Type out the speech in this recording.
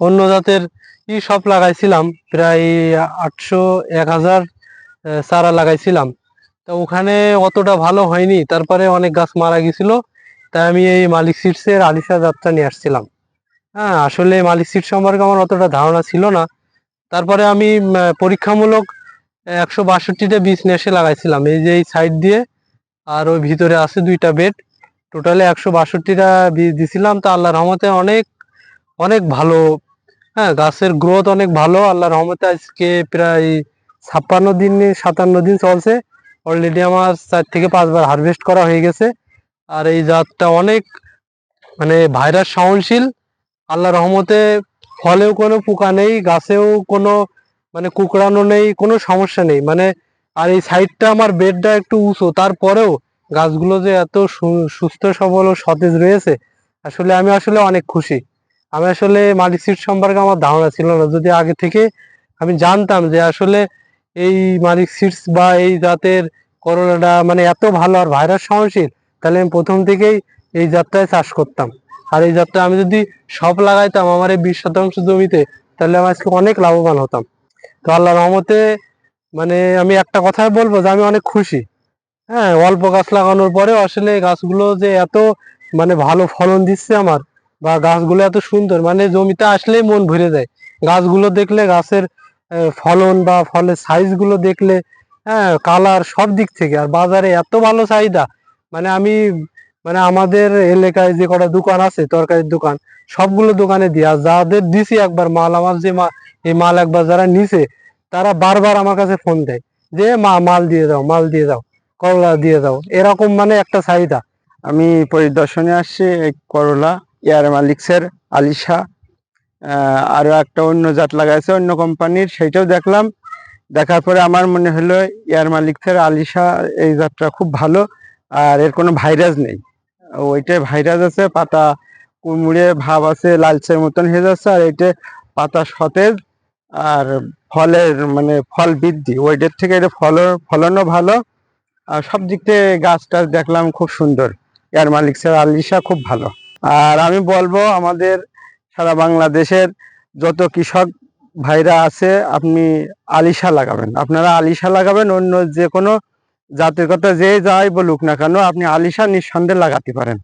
অন্য জাতের ই সব লাগাইছিলাম, প্রায় আটশো, এক হাজার চারা লাগাইছিলাম। তো ওখানে অতটা ভালো হয়নি, তারপরে অনেক গাছ মারা গেছিল, তাই আমি এই মালিক সিটসের আলিশা যাত্রা নিয়ে আসছিলাম। হ্যাঁ আসলে মালিক সিট সম্পর্কে আমার অতটা ধারণা ছিল না। তারপরে আমি পরীক্ষামূলক একশো বাষট্টিটা বীজ নিয়ে এসে লাগাইছিলাম, এই যে এই সাইড দিয়ে, আর ওই ভিতরে আছে দুইটা বেড। টোটালে একশো বাষট্টিটা বীজ দিছিলাম, তা আল্লাহ রহমতে অনেক অনেক ভালো হ্যাঁ গাছের গ্রোথ অনেক ভালো। আল্লাহ রহমতে আজকে প্রায় ছাপ্পান্ন দিন, সাতান্ন দিন চলছে। অলরেডি আমার চার থেকে পাঁচবার হারভেস্ট করা হয়ে গেছে। আর এই জাতটা অনেক মানে ভাইরাস সহনশীল। আল্লাহ রহমতে ফলেও কোনো পোকা নেই, গাছেও কোনো মানে কুকড়ানো নেই, কোনো সমস্যা নেই। মানে আর এই সাইডটা আমার বেডটা একটু উঁচু, তারপরেও গাছগুলো যে এত সুস্থ, সবল ও সতেজ রয়েছে, আসলে আমি আসলে অনেক খুশি। আমি আসলে মালিক সিড সম্পর্কে আমার ধারণা ছিল না। যদি আগে থেকে আমি জানতাম যে আসলে এই মালিক সিডস বা এই জাতের করোনাটা মানে এত ভালো আর ভাইরাস সহনশীল, তাহলে আমি প্রথম থেকেই এই জাতটায় চাষ করতাম। আর এই জাতটা আমি যদি সব লাগাইতাম আমার এই বিশ শতাংশ জমিতে, তাহলে আমি আজকে অনেক লাভবান হতাম। তো আল্লাহ রহমতে মানে আমি একটা কথাই বলব যে আমি অনেক খুশি। হ্যাঁ অল্প গাছ লাগানোর পরেও আসলে গাছগুলো যে এত মানে ভালো ফলন দিচ্ছে আমার বা গাছগুলো এত সুন্দর মানে জমিতে আসলেই মন ভরে যায়। গাছগুলো দেখলে গাছের ফলন বা ফলের সাইজগুলো দেখলে হ্যাঁ কালার সব দিক থেকে। আর বাজারে এত ভালো চাহিদা মানে আমি মানে আমাদের এলাকায় যে কটা দোকান আছে, তরকারির দোকান, সবগুলো দোকানে দিই। আর যাদের দিছি একবার মাল, আমার যে মা, এই মাল একবার যারা নিছে, তারা বারবার আমার কাছে ফোন দেয় যে, মা, মাল দিয়ে দাও, মাল দিয়ে দাও, করলা দিয়ে দাও। এরকম মানে একটা চাহিদা। আমি পরিদর্শনে আসছি এই করলা। এয়ার মালিক্সের আলিশা আহ, আরও একটা অন্য জাত লাগাইছে অন্য কোম্পানির সেইটাও দেখলাম। দেখার পরে আমার মনে হলো এয়ার মালিক্সের আলিশা এই জাতটা খুব ভালো আর এর কোনো ভাইরাস নেই। ওইটাই ভাইরাস আছে পাতা কুমড়ে ভাব আছে লালচের মতন হয়ে যাচ্ছে আর এইটা পাতা সতেজ আর ফলের মানে ফল বৃদ্ধি। ওইটার থেকে এটা ফল ফলনও ভালো। আর সব দিক থেকে গাছটা দেখলাম খুব সুন্দর। এয়ার মালিক্সের আলিশা খুব ভালো। আর আমি বলব আমাদের সারা বাংলাদেশের যত কৃষক ভাইরা আছে, আপনি আলিশা লাগাবেন। আপনারা আলিশা লাগাবেন, অন্য যে কোনো জাতের কথা যে যাই বলুক না কেন, আপনি আলিশা নিঃসন্দেহে লাগাতে পারেন।